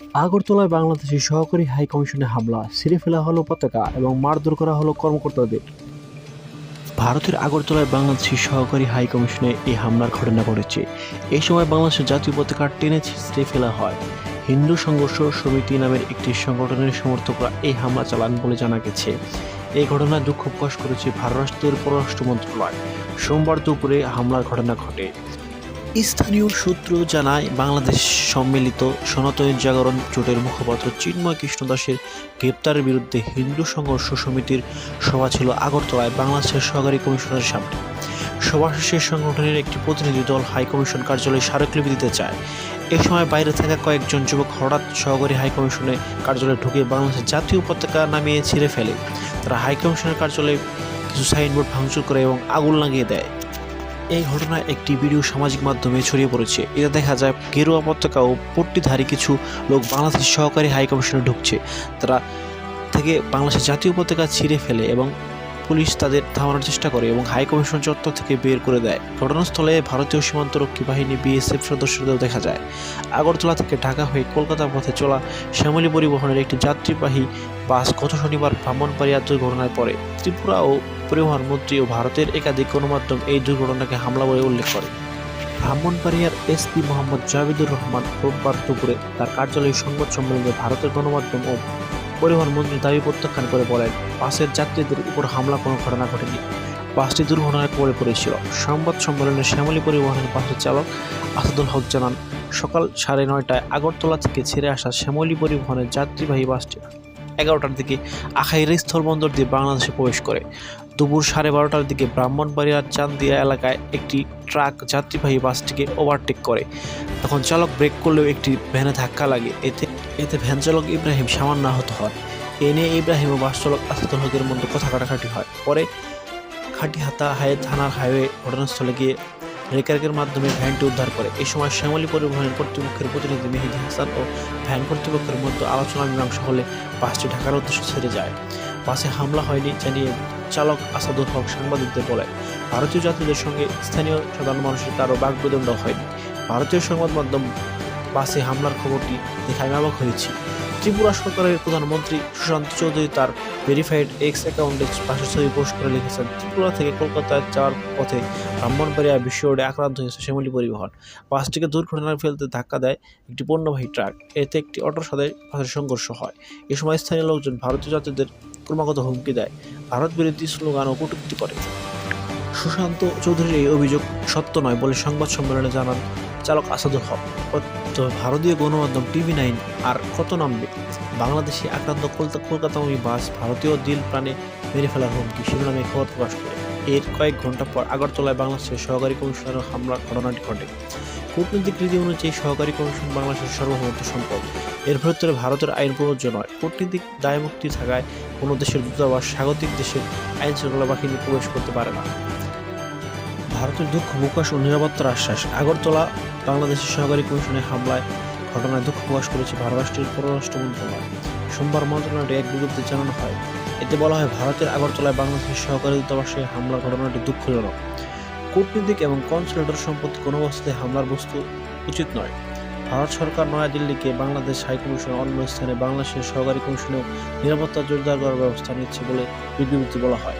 আগরতলায় বাংলাদেশের সহকারী হাই কমিশনে হামলা, ছিঁড়ে ফেলা হলো পতাকা এবং মারধর করা হলো কর্মকর্তাদের। ভারতের আগরতলায় বাংলাদেশের সহকারী হাই কমিশনে এই হামলার ঘটনা ঘটেছে। এই সময় বাংলাদেশের জাতীয় পতাকা টেনে ছিঁড়ে ফেলা হয়। হিন্দু সংঘর্ষ সমিতি নামের একটি সংগঠনের সমর্থকরা এই হামলা চালান বলে জানা গেছে। এই ঘটনায় দুঃখ প্রকাশ করেছে ভারত রাষ্ট্রের পররাষ্ট্র মন্ত্রণালয়। সোমবার দুপুরে হামলার ঘটনা ঘটে। স্থানীয় সূত্র জানায়, বাংলাদেশ সম্মিলিত সনাতনী জাগরণ জোটের মুখপাত্র চিন্ময় কৃষ্ণ দাসের গ্রেপ্তারের বিরুদ্ধে হিন্দু সংঘর্ষ সমিতির সভা ছিল আগরতলায়, বাংলাদেশের সহকারী কমিশনের সামনে। সভা শেষে সংগঠনের একটি প্রতিনিধি দল হাইকমিশন কার্যালয়ে স্মারকলিপি দিতে চায়। এ সময় বাইরে থাকা কয়েকজন যুবক হঠাৎ সহকারী হাই কমিশনে কার্যালয়ে ঢুকে বাংলাদেশের জাতীয় পতাকা নামিয়ে ছিঁড়ে ফেলে। তারা হাইকমিশনের কার্যালয়ে কিছু সাইনবোর্ড ভাঙচুর করে এবং আগুন লাগিয়ে দেয়। এই ঘটনায় একটি ভিডিও সামাজিক মাধ্যমে ছড়িয়ে পড়েছে। এতে দেখা যায়, গেরুয়া পতাকা ও পট্টিধারী কিছু লোক বাংলাদেশের সহকারী হাইকমিশনে ঢুকছে। তারা থেকে বাংলাদেশের জাতীয় পতাকা ছিঁড়ে ফেলে এবং পুলিশ তাদের থামানোর চেষ্টা করে এবং হাই কমিশন চত্বর থেকে বের করে দেয়। ঘটনাস্থলে ভারতীয় সীমান্তরক্ষী বাহিনী বিএসএফ সদস্যদেরও দেখা যায়। আগরতলা থেকে ঢাকা হয়ে কলকাতা পথে চলা শ্যামলী পরিবহনের একটি যাত্রীবাহী বাস গত শনিবার ব্রাহ্মণবাড়িয়া দুর্ঘটনায় পড়ে। ত্রিপুরা ও পরিবহন মন্ত্রী ও ভারতের একাধিক গণমাধ্যম এই দুর্ঘটনাকে হামলা বলে উল্লেখ করে। ব্রাহ্মণবাড়িয়ার এসপি মোহাম্মদ জাভেদুর রহমান রোববার দুপুরে তার কার্যালয়ে সংবাদ সম্মেলনে ভারতের গণমাধ্যম ও পরিবহন মন্ত্রী দাবি প্রত্যাখ্যান করে বলেন, বাসের যাত্রীদের উপর হামলা, কোনো ঘটনা ঘটেনি। বাসটি দুর্ঘটনায় পড়ে পড়েছিল। সংবাদ সম্মেলনে শ্যামলী পরিবহনের বাসের চালক আসাদুল হক জানান, সকাল সাড়ে নয়টায় আগরতলা থেকে ছেড়ে আসা শ্যামলী পরিবহনের যাত্রীবাহী বাসটি এগারোটার দিকে আখাইরা স্থলবন্দর দিয়ে বাংলাদেশে প্রবেশ করে। দুপুর সাড়ে বারোটার দিকে ব্রাহ্মণবাড়িয়ার চান্দিয়া এলাকায় একটি ট্রাক যাত্রীবাহী বাসটিকে ওভারটেক করে। তখন চালক ব্রেক করলেও একটি ভ্যানে ধাক্কা লাগে। এতে এতে ভ্যান চালক ইব্রাহিম সামান্য আহত হন। এ নিয়ে ইব্রাহিম ও বাস চালক আসাদুল হকের মধ্যে কথা কাটাকাটি হয়। পরে খাটিহাতা হায় থানার হাইওয়ে ঘটনাস্থলে গিয়ে রেকারের মাধ্যমে ভ্যানটি উদ্ধার করে। এই সময় শ্যামলী পরিবহনের কর্তৃপক্ষের প্রতিনিধি মেহেদি হাসান ও ভ্যান কর্তৃপক্ষের মধ্যে আলোচনা মীমাংসা হলে বাসটি ঢাকার উদ্দেশ্যে ছেড়ে যায়। বাসে হামলা হয়নি জানিয়ে চালক আসাদুল হক সাংবাদিকদের বলেন, ভারতীয় যাত্রীদের সঙ্গে স্থানীয় সাধারণ মানুষের কারও বাগবিদণ্ড হয়নি। ভারতীয় সংবাদ মাধ্যম বাসে হামলার খবরটি দেখে আমি অবাক হয়েছি। ত্রিপুরা সরকারের প্রধানমন্ত্রী সুশান্ত চৌধুরী তার ভেরিফাইড এক্স অ্যাকাউন্টে পাশের ছবি পোস্ট করে লিখেছেন, ত্রিপুরা থেকে কলকাতায় যাওয়ার পথে ব্রাহ্মণবাড়িয়া বিশ্ব রোডে আক্রান্ত হয়েছে শ্যামলী পরিবহন। বাসটিকে দুর্ঘটনায় ফেলতে ধাক্কা দেয় একটি পণ্যবাহী ট্রাক। এতে একটি অটোর সাথে বাসের সংঘর্ষ হয়। এ সময় স্থানীয় লোকজন ভারতীয় যাত্রীদের ক্রমাগত হুমকি দেয়। ভারত বিরোধী স্লোগান ও কটূক্তি করে। সুশান্ত চৌধুরীর এই অভিযোগ সত্য নয় বলে সংবাদ সম্মেলনে জানান চালক আসাদুল হক তো ভারতীয় গণমাধ্যম টিভি নাইন আর কত নামবে বাংলাদেশে আক্রান্ত কলকাতামী বাস ভারতীয় দিল প্রাণে মেরে ফেলার হুমকি শিরোনামে খবর প্রকাশ করে। এর কয়েক ঘণ্টা পর আগরতলায় বাংলাদেশের সহকারী কমিশনার হামলার ঘটনাটি ঘটে। কূটনৈতিক রীতি অনুযায়ী সহকারী কমিশন বাংলাদেশের সার্বভৌমত্ব সম্পদ। এর ভেতরে ভারতের আইন প্রযোজ্য নয়। কূটনীতিক দায়মুক্তি থাকায় কোনো দেশের দূতাবাস স্বাগতিক দেশের আইন শৃঙ্খলা বাহিনী প্রবেশ করতে পারে না। ভারতের দুঃখ, প্রকাশ ও নিরাপত্তার আশ্বাস। আগরতলা বাংলাদেশের সহকারী কমিশনের হামলায় ঘটনায় দুঃখ প্রকাশ করেছে ভারতরাষ্ট্রের পররাষ্ট্র মন্ত্রণালয়। সোমবার মন্ত্রণালয়টি এক বিজ্ঞপ্তি জানানো হয়, এতে বলা হয় ভারতের আগরতলায় বাংলাদেশের সহকারী দূতাবাসে হামলার ঘটনাটি দুঃখজনক। কূটনীতিক এবং কনসুলেটর সম্পত্তি কোনো অবস্থাতে হামলার বস্তু উচিত নয়। ভারত সরকার নয়াদিল্লিকে বাংলাদেশ হাই কমিশনের অন্য স্থানে বাংলাদেশের সহকারী কমিশনেও নিরাপত্তা জোরদার করার ব্যবস্থা নিচ্ছে বলে বিজ্ঞপ্তি বলা হয়।